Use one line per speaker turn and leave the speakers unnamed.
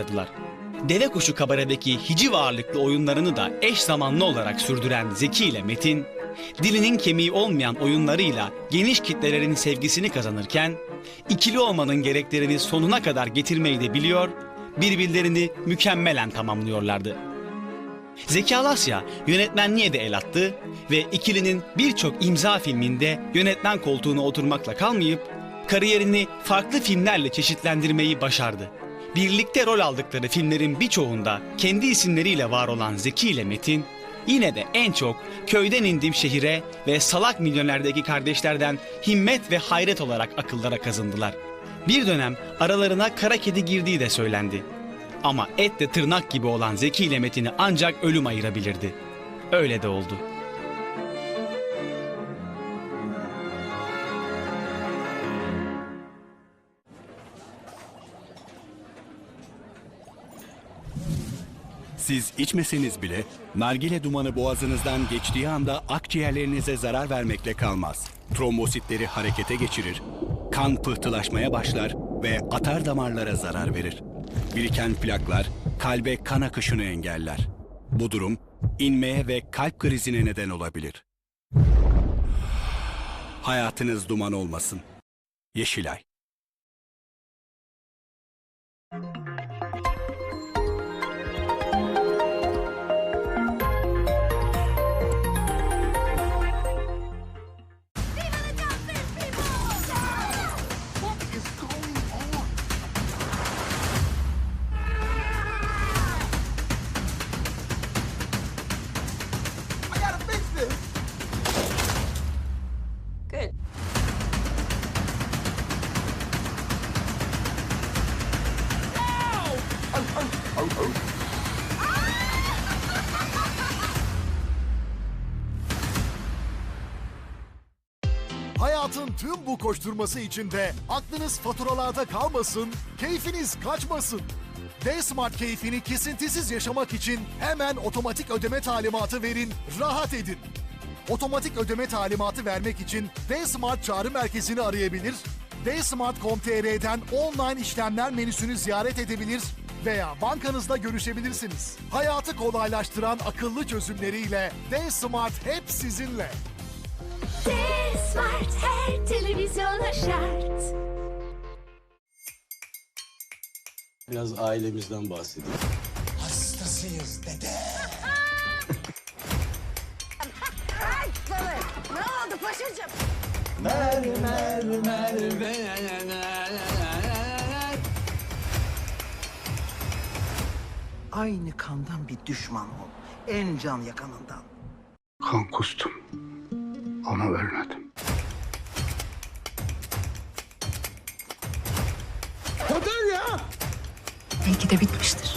başladılar. Deve Kuşu Kabare'deki hiciv ağırlıklı oyunlarını da eş zamanlı olarak sürdüren Zeki ile Metin, dilinin kemiği olmayan oyunlarıyla geniş kitlelerin sevgisini kazanırken, ikili olmanın gereklerini sonuna kadar getirmeyi de biliyor, birbirlerini mükemmelen tamamlıyorlardı. Zeki Alasya yönetmenliğe de el attı ve ikilinin birçok imza filminde yönetmen koltuğuna oturmakla kalmayıp kariyerini farklı filmlerle çeşitlendirmeyi başardı. Birlikte rol aldıkları filmlerin birçoğunda kendi isimleriyle var olan Zeki ile Metin yine de en çok köyden indim şehire ve salak milyonerdeki kardeşlerden himmet ve hayret olarak akıllara kazındılar. Bir dönem aralarına kara kedi girdiği de söylendi. Ama etle tırnak gibi olan Zeki ile Metin'i ancak ölüm ayırabilirdi. Öyle de oldu.
Siz içmeseniz bile nargile dumanı boğazınızdan geçtiği anda akciğerlerinize zarar vermekle kalmaz. Trombositleri harekete geçirir, kan pıhtılaşmaya başlar ve atar damarlara zarar verir. Biriken plaklar kalbe kan akışını engeller. Bu durum inmeye ve kalp krizine neden olabilir. Hayatınız duman olmasın. Yeşilay
Hayatın tüm bu koşturması içinde aklınız faturalarda kalmasın, keyfiniz kaçmasın. D-Smart keyfini kesintisiz yaşamak için hemen otomatik ödeme talimatı verin, rahat edin. Otomatik ödeme talimatı vermek için D-Smart çağrı merkezini arayabilir, dsmart.com.tr'den online işlemler menüsünü ziyaret edebilir veya bankanızla görüşebilirsiniz. Hayatı kolaylaştıran akıllı çözümleriyle D-Smart hep sizinle.
Smart her televizyona şart.
Biraz ailemizden bahsedelim.
Hastasıyız dede.
Ne oldu paşacığım?
Aynı kandan bir düşman ol. En can yakanından.
Kan kustum ama ölmedim.
Belki de bitmiştir.